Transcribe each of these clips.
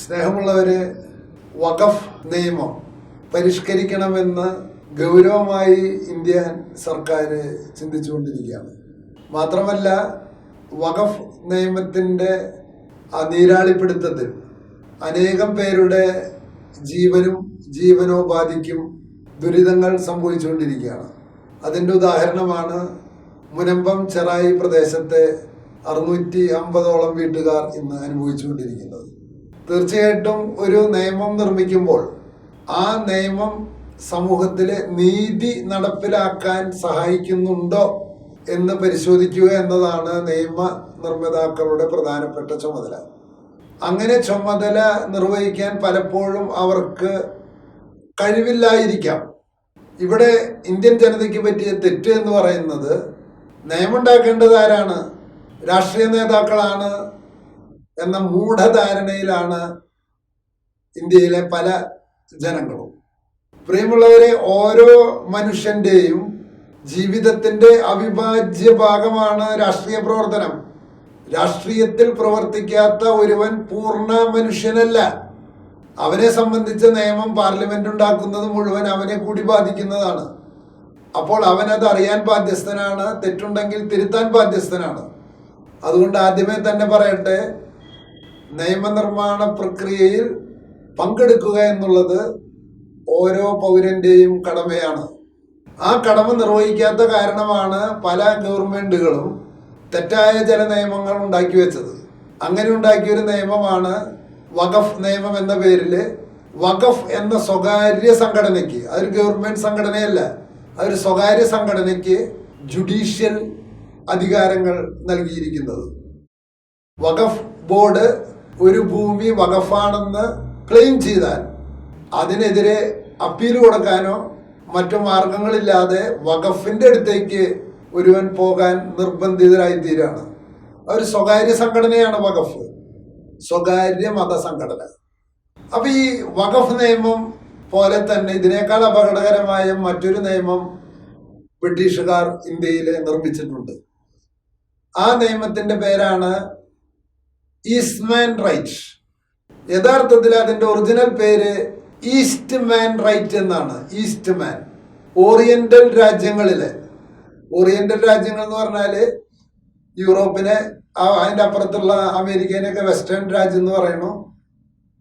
സ്നേഹമുള്ളവരെ വഖഫ് നിയമം പരിഷ്കരിക്കണമെന്ന് ഗൗരവമായി ഇന്ത്യൻ സർക്കാർ ചിന്തിച്ചുകൊണ്ടിരിക്കുകയാണ്. മാത്രമല്ല വഖഫ് നിയമത്തിന്റെ ആ നീരാളിപ്പിടുത്തത്തിൽ അനേകം പേരുടെ ജീവനും ജീവനോപാധിക്കും ദുരിതങ്ങൾ സംഭവിച്ചുകൊണ്ടിരിക്കുകയാണ്. അതിന്റെ ഉദാഹരണമാണ് മുനമ്പം ചെറായി പ്രദേശത്തെ അറുന്നൂറ്റി അമ്പതോളം വീട്ടുകാർ ഇന്ന് അനുഭവിച്ചുകൊണ്ടിരിക്കുന്നത്. തീർച്ചയായിട്ടും ഒരു നിയമം നിർമ്മിക്കുമ്പോൾ ആ നിയമം സമൂഹത്തിലെ നീതി നടപ്പിലാക്കാൻ സഹായിക്കുന്നുണ്ടോ എന്ന് പരിശോധിക്കുക എന്നതാണ് നിയമ നിർമ്മിതാക്കളുടെ പ്രധാനപ്പെട്ട ചുമതല. അങ്ങനെ ചുമതല നിർവഹിക്കാൻ പലപ്പോഴും അവർക്ക് കഴിവില്ലായിരിക്കാം. ഇവിടെ ഇന്ത്യൻ ജനതയ്ക്ക് പറ്റിയ തെറ്റ് എന്ന് പറയുന്നത് നിയമമുണ്ടാക്കേണ്ടത് ആരാണ്? രാഷ്ട്രീയ നേതാക്കളാണ് എന്ന മൂഢധാരണയിലാണ് ഇന്ത്യയിലെ പല ജനങ്ങളും. പ്രിയമുള്ളവരെ ഓരോ മനുഷ്യന്റെയും ജീവിതത്തിന്റെ അവിഭാജ്യ ഭാഗമാണ് രാഷ്ട്രീയ പ്രവർത്തനം. രാഷ്ട്രീയത്തിൽ പ്രവർത്തിക്കാത്ത ഒരുവൻ പൂർണ മനുഷ്യനല്ല. അവനെ സംബന്ധിച്ച നിയമം പാർലമെന്റ് ഉണ്ടാക്കുന്നത് മുഴുവൻ അവനെ കൂടി ബാധിക്കുന്നതാണ്. അപ്പോൾ അവനത് അറിയാൻ ബാധ്യസ്ഥനാണ് തെറ്റുണ്ടെങ്കിൽ തിരുത്താൻ ബാധ്യസ്ഥനാണ്. അതുകൊണ്ട് ആദ്യമേ തന്നെ പറയട്ടെ നിയമനിർമ്മാണ പ്രക്രിയയിൽ പങ്കെടുക്കുക എന്നുള്ളത് ഓരോ പൗരന്റെയും കടമയാണ്. ആ കടമ നിർവഹിക്കാത്ത കാരണമാണ് പല ഗവൺമെന്റുകളും തെറ്റായ ചില നിയമങ്ങൾ ഉണ്ടാക്കി വെച്ചത്. അങ്ങനെ ഉണ്ടാക്കിയൊരു നിയമമാണ് വഖഫ് നിയമം എന്ന പേരിൽ വഖഫ് എന്ന സ്വകാര്യ സംഘടനയ്ക്ക് അതൊരു ഗവൺമെന്റ് സംഘടനയല്ല അതൊരു സ്വകാര്യ സംഘടനയ്ക്ക് ജുഡീഷ്യൽ അധികാരങ്ങൾ നൽകിയിരിക്കുന്നത്. വഖഫ് ബോർഡ് ഒരു ഭൂമി വകഫാണെന്ന് ക്ലെയിം ചെയ്താൽ അതിനെതിരെ അപ്പീൽ കൊടുക്കാനോ മറ്റു മാർഗങ്ങളില്ലാതെ വഖഫിന്റെ അടുത്തേക്ക് ഒരുവൻ പോകാൻ നിർബന്ധിതരായി തീരാണ് ഒരു സ്വകാര്യ സംഘടനയാണ് വകഫ്. സ്വകാര്യ മതസംഘടന അപ്പൊ ഈ വകഫ് നിയമം പോലെ തന്നെ ഇതിനേക്കാൾ അപകടകരമായ മറ്റൊരു നിയമം ബ്രിട്ടീഷുകാർ ഇന്ത്യയിൽ നിർമ്മിച്ചിട്ടുണ്ട്. ആ നിയമത്തിന്റെ പേരാണ് ഈസ്റ്റ്മാൻ റൈറ്റ് യഥാർത്ഥത്തിൽ അതിന്റെ ഒറിജിനൽ പേര് ഈസ്റ്റ് മാൻ റൈറ്റ് എന്നാണ്. East man. ഓറിയന്റൽ രാജ്യങ്ങളിലെ. ഓറിയന്റൽ രാജ്യങ്ങൾ എന്ന് പറഞ്ഞാൽ യൂറോപ്പിനെ അതിന്റെ അപ്പുറത്തുള്ള അമേരിക്കനെയൊക്കെ വെസ്റ്റേൺ രാജ്യം എന്ന് പറയണു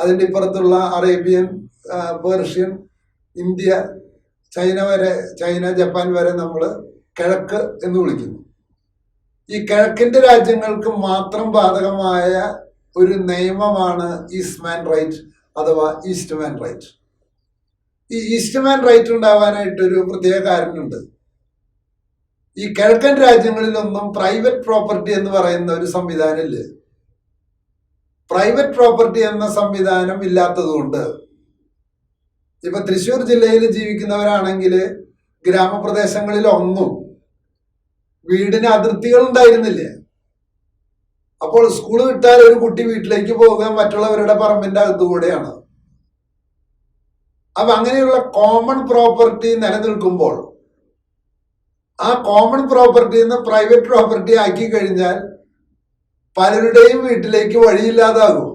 അതിന്റെ ഇപ്പുറത്തുള്ള അറേബ്യൻ പേർഷ്യൻ ഇന്ത്യ ചൈന വരെ ചൈന ജപ്പാൻ വരെ നമ്മൾ കിഴക്ക് എന്ന് വിളിക്കുന്നു. ഈ കിഴക്കിന്റെ രാജ്യങ്ങൾക്ക് മാത്രം ബാധകമായ ഒരു നിയമമാണ് ഈസ്റ്റ്മാൻ റൈറ്റ് അഥവാ ഈസ്റ്റ്മാൻ റൈറ്റ്. ഈ ഈസ്റ്റ്മാൻ റൈറ്റ് ഉണ്ടാവാനായിട്ട് ഒരു പ്രത്യേക കാരണമുണ്ട്. ഈ കിഴക്കൻ രാജ്യങ്ങളിലൊന്നും പ്രൈവറ്റ് പ്രോപ്പർട്ടി എന്ന് പറയുന്ന ഒരു സംവിധാനമില്ല. പ്രൈവറ്റ് പ്രോപ്പർട്ടി എന്ന സംവിധാനം ഇല്ലാത്തതുകൊണ്ട് ഇപ്പൊ തൃശ്ശൂർ ജില്ലയിൽ ജീവിക്കുന്നവരാണെങ്കിൽ ഗ്രാമപ്രദേശങ്ങളിലൊന്നും വീടിന് അതിർത്തികൾ ഉണ്ടായിരുന്നില്ലേ? അപ്പോൾ സ്കൂൾ വിട്ടാൽ ഒരു കുട്ടി വീട്ടിലേക്ക് പോകുക മറ്റുള്ളവരുടെ പറമ്പിന്റെ അകത്തുകൂടെയാണ് അപ്പൊ അങ്ങനെയുള്ള കോമൺ പ്രോപ്പർട്ടി നിലനിൽക്കുമ്പോൾ ആ കോമൺ പ്രോപ്പർട്ടി നിന്ന് പ്രൈവറ്റ് പ്രോപ്പർട്ടി ആക്കി കഴിഞ്ഞാൽ പലരുടെയും വീട്ടിലേക്ക് വഴിയില്ലാതാകും.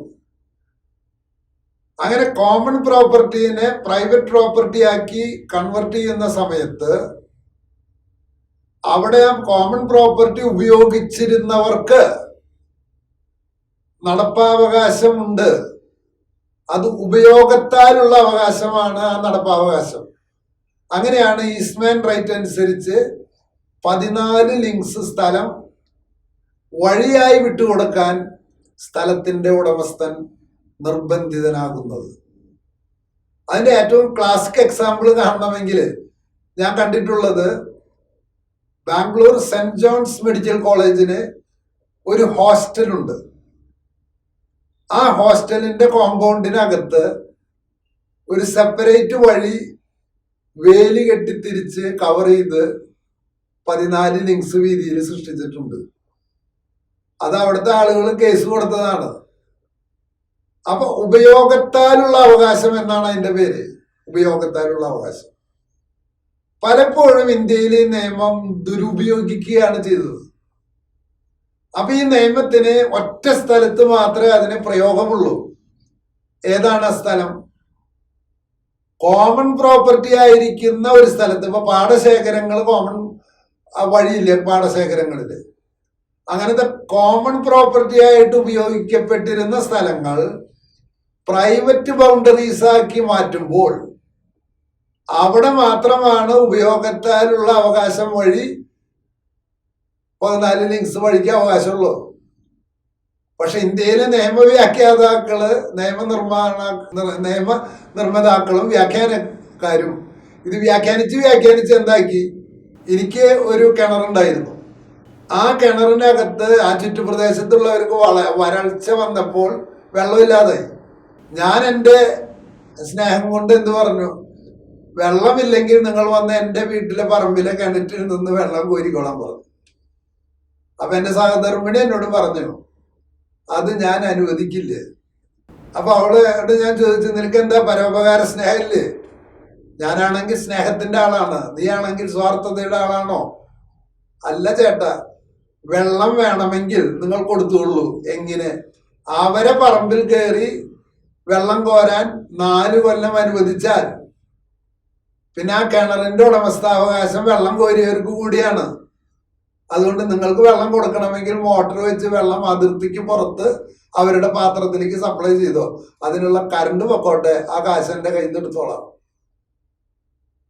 അങ്ങനെ കോമൺ പ്രോപ്പർട്ടീനെ പ്രൈവറ്റ് പ്രോപ്പർട്ടി ആക്കി കൺവെർട്ട് ചെയ്യുന്ന സമയത്ത് അവിടെ ആ കോമൺ പ്രോപ്പർട്ടി ഉപയോഗിച്ചിരുന്നവർക്ക് നടപ്പാവകാശമുണ്ട്. അത് ഉപയോഗത്താലുള്ള അവകാശമാണ് ആ നടപ്പാവകാശം. അങ്ങനെയാണ് ഈസ്മാൻ റൈറ്റ് അനുസരിച്ച് പതിനാല് ലിങ്ക്സ് സ്ഥലം വഴിയായി വിട്ടുകൊടുക്കാൻ സ്ഥലത്തിന്റെ ഉടമസ്ഥൻ നിർബന്ധിതനാകുന്നത്. അതിന്റെ ഏറ്റവും ക്ലാസിക് എക്സാമ്പിൾ കാണണമെങ്കിൽ ഞാൻ കണ്ടിട്ടുള്ളത് ബാംഗ്ലൂർ സെന്റ് ജോൺസ് മെഡിക്കൽ കോളേജിന് ഒരു ഹോസ്റ്റലുണ്ട്. ആ ഹോസ്റ്റലിന്റെ കോമ്പൗണ്ടിനകത്ത് ഒരു സെപ്പറേറ്റ് വഴി വേലി കെട്ടിത്തിരിച്ച് കവർ ചെയ്ത് പതിനാല് ലിങ്സ് വീതിയിൽ സൃഷ്ടിച്ചിട്ടുണ്ട്. അത് അവിടുത്തെ ആളുകൾ കേസ് കൊടുത്തതാണ്. അപ്പൊ ഉപയോഗത്താലുള്ള അവകാശം എന്നാണ് അതിന്റെ പേര്. ഉപയോഗത്താലുള്ള അവകാശം. പലപ്പോഴും ഇന്ത്യയിൽ നിയമം ദുരുപയോഗിക്കുകയാണ് ചെയ്തത്. അപ്പൊ ഈ നിയമത്തിന് ഒറ്റ സ്ഥലത്ത് മാത്രമേ അതിന് പ്രയോഗമുള്ളൂ. ഏതാണ് ആ സ്ഥലം? കോമൺ പ്രോപ്പർട്ടി ആയിരിക്കുന്ന ഒരു സ്ഥലത്ത്. ഇപ്പൊ പാടശേഖരങ്ങൾ കോമൺ വഴിയില്ലേ പാടശേഖരങ്ങളിൽ അങ്ങനത്തെ കോമൺ പ്രോപ്പർട്ടി ആയിട്ട് ഉപയോഗിക്കപ്പെട്ടിരുന്ന സ്ഥലങ്ങൾ പ്രൈവറ്റ് ബൗണ്ടറീസ് ആക്കി മാറ്റുമ്പോൾ അവിടെ മാത്രമാണ് ഉപയോഗത്താലുള്ള അവകാശം വഴി പതിനാല് ലിങ്സ് വഴിക്ക് അവകാശമുള്ളൂ. പക്ഷെ ഇന്ത്യയിലെ നിയമവ്യാഖ്യാതാക്കൾ നിയമനിർമ്മാണ നിർ- നിയമ നിർമ്മാതാക്കളും വ്യാഖ്യാനക്കാരും ഇത് വ്യാഖ്യാനിച്ച് വ്യാഖ്യാനിച്ച് എന്താക്കി? എനിക്ക് ഒരു കിണറുണ്ടായിരുന്നു ആ കിണറിനകത്ത് ആ ചുറ്റുപ്രദേശത്തുള്ളവർക്ക് വള വരൾച്ച വന്നപ്പോൾ വെള്ളമില്ലാതായി. ഞാൻ എന്റെ സ്നേഹം കൊണ്ട് എന്ത് പറഞ്ഞു? വെള്ളമില്ലെങ്കിൽ നിങ്ങൾ വന്ന് എന്റെ വീട്ടിലെ പറമ്പിലെ കിണറ്റിൽ നിന്ന് വെള്ളം കോരിക്കോളാൻ പറഞ്ഞു. അപ്പൊ എന്റെ സഹധർമ്മിണി എന്നോട് പറഞ്ഞു അത് ഞാൻ അനുവദിക്കില്ല. അപ്പൊ അവൾ എന്നിട്ട് ഞാൻ ചോദിച്ചു നിനക്ക് എന്താ പരോപകാര സ്നേഹമില്ലേ? ഞാനാണെങ്കിൽ സ്നേഹത്തിന്റെ ആളാണ്. നീ ആണെങ്കിൽ സ്വാർത്ഥതയുടെ ആളാണോ? അല്ല ചേട്ടാ വെള്ളം വേണമെങ്കിൽ നിങ്ങൾ കൊടുത്തുള്ളൂ എങ്ങനെ? അവരെ പറമ്പിൽ കയറി വെള്ളം കോരാൻ നാല് കൊല്ലം അനുവദിച്ചാൽ പിന്നെ ആ കിണറിന്റെ ഉടമസ്ഥാവകാശം വെള്ളം കോരിയവർക്ക് കൂടിയാണ്. അതുകൊണ്ട് നിങ്ങൾക്ക് വെള്ളം കൊടുക്കണമെങ്കിൽ മോട്ടർ വെച്ച് വെള്ളം അതിർത്തിക്ക് പുറത്ത് അവരുടെ പാത്രത്തിലേക്ക് സപ്ലൈ ചെയ്തോ. അതിനുള്ള കറണ്ട് പൊക്കോട്ടെ ആ കാശ് എന്റെ കയ്യിൽ നിന്ന് എടുത്തോളാം.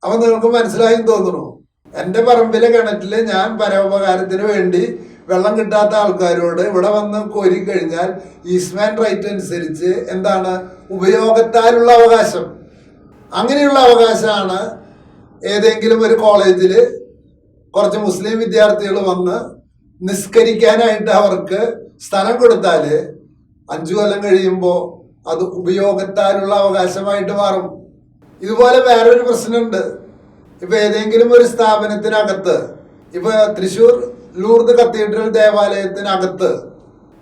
അപ്പൊ നിങ്ങൾക്ക് മനസ്സിലായി തോന്നുന്നു. എന്റെ പറമ്പിലെ കിണറ്റിൽ ഞാൻ പരോപകാരത്തിന് വേണ്ടി വെള്ളം കിട്ടാത്ത ആൾക്കാരോട് ഇവിടെ വന്ന് കോരി കഴിഞ്ഞാൽ ഈസ്മാൻ റൈറ്റ് അനുസരിച്ച് എന്താണ് ഉപയോഗത്താലുള്ള അവകാശം. അങ്ങനെയുള്ള അവകാശമാണ് ഏതെങ്കിലും ഒരു കോളേജിൽ കുറച്ച് മുസ്ലിം വിദ്യാർത്ഥികൾ വന്ന് നിസ്കരിക്കാനായിട്ട് അവർക്ക് സ്ഥലം കൊടുത്താൽ അഞ്ചു കൊല്ലം കഴിയുമ്പോൾ അത് ഉപയോഗത്താലുള്ള അവകാശമായിട്ട് മാറും. ഇതുപോലെ വേറൊരു പ്രശ്നമുണ്ട്. ഇപ്പൊ ഏതെങ്കിലും ഒരു സ്ഥാപനത്തിനകത്ത് ഇപ്പൊ തൃശ്ശൂർ ലൂർദ് കത്തീഡ്രൽ ദേവാലയത്തിനകത്ത്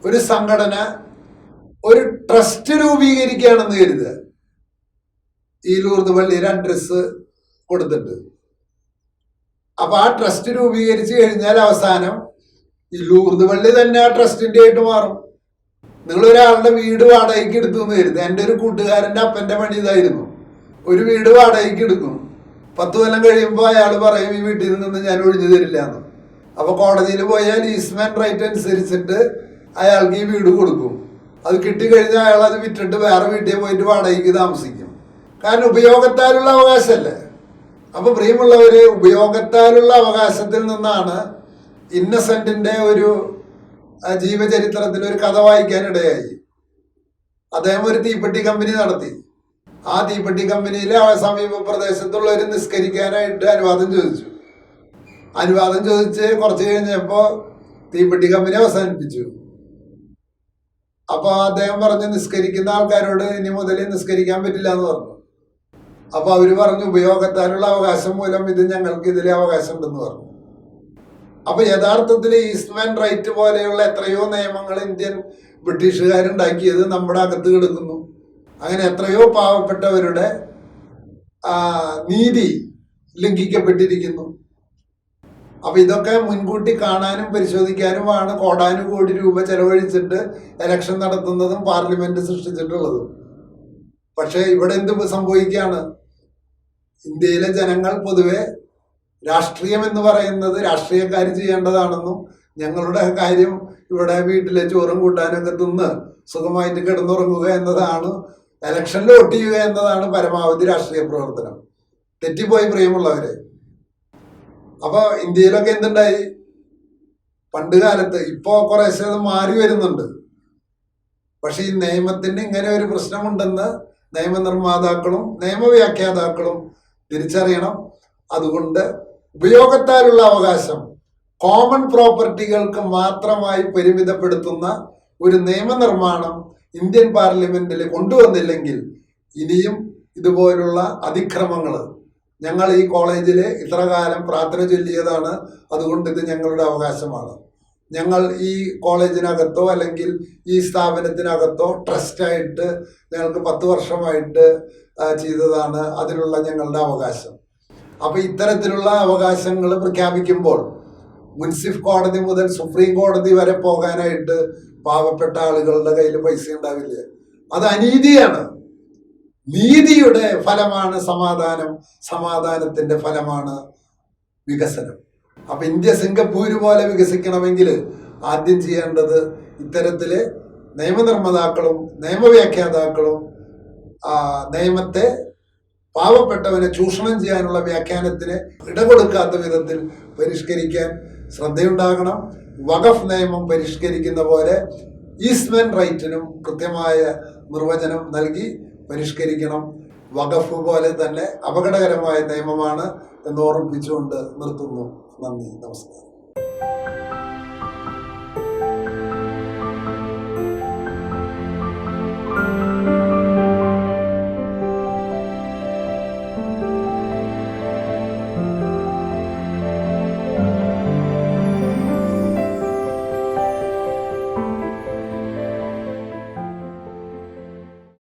ഒരു സംഘടന ഒരു ട്രസ്റ്റ് രൂപീകരിക്കുകയാണെന്ന് കരുതുക. ഈ ലൂർദ് പള്ളിയിൽ അഡ്രസ് കൊടുത്തിട്ട് അപ്പൊ ആ ട്രസ്റ്റ് രൂപീകരിച്ചു കഴിഞ്ഞാൽ അവസാനം ഈ ലൂർദ് പള്ളി തന്നെ ആ ട്രസ്റ്റിന്റെ ആയിട്ട് മാറും. നിങ്ങൾ ഒരാളുടെ വീട് വാടകയ്ക്ക് എടുത്തു എന്ന് വരുന്നത് എന്റെ ഒരു കൂട്ടുകാരന്റെ അപ്പന്റെ പണി ഇതായിരുന്നു. ഒരു വീട് വാടകയ്ക്ക് എടുക്കും പത്ത് കൊല്ലം കഴിയുമ്പോൾ അയാൾ പറയും ഈ വീട്ടിൽ നിന്ന് ഞാൻ ഒഴിഞ്ഞു തരില്ല എന്ന്. അപ്പോൾ കോടതിയിൽ പോയാൽ ഈസ്മാൻ റൈറ്റ് അനുസരിച്ചിട്ട് അയാൾക്ക് ഈ വീട് കൊടുക്കും. അത് കിട്ടിക്കഴിഞ്ഞാൽ അയാൾ അത് വിറ്റിട്ട് വേറെ വീട്ടിൽ പോയിട്ട് വാടകയ്ക്ക് താമസിക്കും. കാരണം ഉപയോഗത്താലുള്ള അവകാശമല്ലേ അപ്പൊ പ്രിയമുള്ളവര് ഉപയോഗത്താലുള്ള അവകാശത്തിൽ നിന്നാണ് ഇന്നസെന്റിന്റെ ഒരു ജീവചരിത്രത്തിൽ ഒരു കഥ വായിക്കാനിടയായി. അദ്ദേഹം ഒരു തീപ്പെട്ടി കമ്പനി നടത്തി. ആ തീപ്പെട്ടി കമ്പനിയിലെ സമീപ പ്രദേശത്തുള്ളവർ നിസ്കരിക്കാനായിട്ട് അനുവാദം ചോദിച്ചു. അനുവാദം ചോദിച്ച് കുറച്ച് കഴിഞ്ഞപ്പോ തീപ്പെട്ടി കമ്പനി അവസാനിപ്പിച്ചു. അപ്പൊ അദ്ദേഹം പറഞ്ഞു നിസ്കരിക്കുന്ന ആൾക്കാരോട് ഇനി മുതൽ നിസ്കരിക്കാൻ പറ്റില്ല എന്ന് പറഞ്ഞു. അപ്പൊ അവർ പറഞ്ഞു ഉപയോഗത്താനുള്ള അവകാശം മൂലം ഇത് ഞങ്ങൾക്ക് ഇതിലെ അവകാശം ഉണ്ടെന്ന് പറഞ്ഞു. അപ്പൊ യഥാർത്ഥത്തിൽ ഈസ്റ്റ്മാൻ റൈറ്റ് പോലെയുള്ള എത്രയോ നിയമങ്ങൾ ഇന്ത്യൻ ബ്രിട്ടീഷുകാരുണ്ടാക്കിയത് നമ്മുടെ അകത്ത് കിടക്കുന്നു. അങ്ങനെ എത്രയോ പാവപ്പെട്ടവരുടെ നീതി ലംഘിക്കപ്പെട്ടിരിക്കുന്നു. അപ്പൊ ഇതൊക്കെ മുൻകൂട്ടി കാണാനും പരിശോധിക്കാനുമാണ് കോടാനുകോടി രൂപ ചെലവഴിച്ചിട്ട് ഇലക്ഷൻ നടത്തുന്നതും പാർലമെന്റ് സൃഷ്ടിച്ചിട്ടുള്ളതും. പക്ഷേ ഇവിടെ എന്ത് സംഭവിക്കുകയാണ്? ഇന്ത്യയിലെ ജനങ്ങൾ പൊതുവെ രാഷ്ട്രീയം എന്ന് പറയുന്നത് രാഷ്ട്രീയക്കാർ ചെയ്യേണ്ടതാണെന്നും ഞങ്ങളുടെ കാര്യം ഇവിടെ വീട്ടിലെ ചോറും കൂട്ടാനൊക്കെ തിന്ന് സുഖമായിട്ട് കിടന്നുറങ്ങുക എന്നതാണ് എലക്ഷനിൽ വോട്ട് ചെയ്യുക എന്നതാണ് പരമാവധി രാഷ്ട്രീയ പ്രവർത്തനം. തെറ്റിപ്പോയി പ്രിയമുള്ളവരെ. അപ്പോൾ ഇന്ത്യയിലൊക്കെ എന്തുണ്ടായി? പണ്ട് കാലത്ത് ഇപ്പോ കുറേശ്ശെ അത് മാറി വരുന്നുണ്ട്. പക്ഷെ ഈ നിയമത്തിന് ഇങ്ങനെ ഒരു പ്രശ്നമുണ്ടെന്ന് നിയമനിർമ്മാതാക്കളും നിയമവ്യാഖ്യാതാക്കളും തിരിച്ചറിയണം. അതുകൊണ്ട് ഉപയോഗത്താലുള്ള അവകാശം കോമൺ പ്രോപ്പർട്ടികൾക്ക് മാത്രമായി പരിമിതപ്പെടുത്തുന്ന ഒരു നിയമനിർമ്മാണം ഇന്ത്യൻ പാർലമെന്റിൽ കൊണ്ടുവന്നില്ലെങ്കിൽ ഇനിയും ഇതുപോലുള്ള അതിക്രമങ്ങൾ. ഞങ്ങൾ ഈ കോളേജിൽ ഇത്ര കാലം പ്രാർത്ഥന ചൊല്ലിയതാണ്. അതുകൊണ്ട് ഇത് ഞങ്ങളുടെ അവകാശമാണ്. ഞങ്ങൾ ഈ കോളേജിനകത്തോ അല്ലെങ്കിൽ ഈ സ്ഥാപനത്തിനകത്തോ ട്രസ്റ്റായിട്ട് ഞങ്ങൾക്ക് പത്ത് വർഷമായിട്ട് ചെയ്തതാണ് അതിലുള്ള ഞങ്ങളുടെ അവകാശം. അപ്പോൾ ഇത്തരത്തിലുള്ള അവകാശങ്ങൾ പ്രഖ്യാപിക്കുമ്പോൾ മുൻസിഫ് കോടതി മുതൽ സുപ്രീം കോടതി വരെ പോകാനായിട്ട് പാവപ്പെട്ട ആളുകളുടെ കയ്യിൽ പൈസ ഉണ്ടാവില്ല? അത് അനീതിയാണ്. നീതിയുടെ ഫലമാണ് സമാധാനം സമാധാനത്തിന്റെ ഫലമാണ് വികസനം. അപ്പൊ ഇന്ത്യ സിംഗപ്പൂര് പോലെ വികസിക്കണമെങ്കിൽ ആദ്യം ചെയ്യേണ്ടത് ഇത്തരത്തിൽ നിയമനിർമ്മാതാക്കളും നിയമവ്യാഖ്യാതാക്കളും നിയമത്തെ പാവപ്പെട്ടവനെ ചൂഷണം ചെയ്യാനുള്ള വ്യാഖ്യാനത്തിന് ഇടകൊടുക്കാത്ത വിധത്തിൽ പരിഷ്കരിക്കാൻ ശ്രദ്ധയുണ്ടാകണം. വഖഫ് നിയമം പരിഷ്കരിക്കുന്ന പോലെ ഈസ്റ്റ്മെൻ റൈറ്റിനും കൃത്യമായ നിർവചനം നൽകി പരിഷ്കരിക്കണം. വഖഫ് പോലെ തന്നെ അപകടകരമായ നിയമമാണ് എന്ന് ഓർമ്മിപ്പിച്ചുകൊണ്ട് നിർത്തുന്നു. നന്ദി. നമസ്കാരം.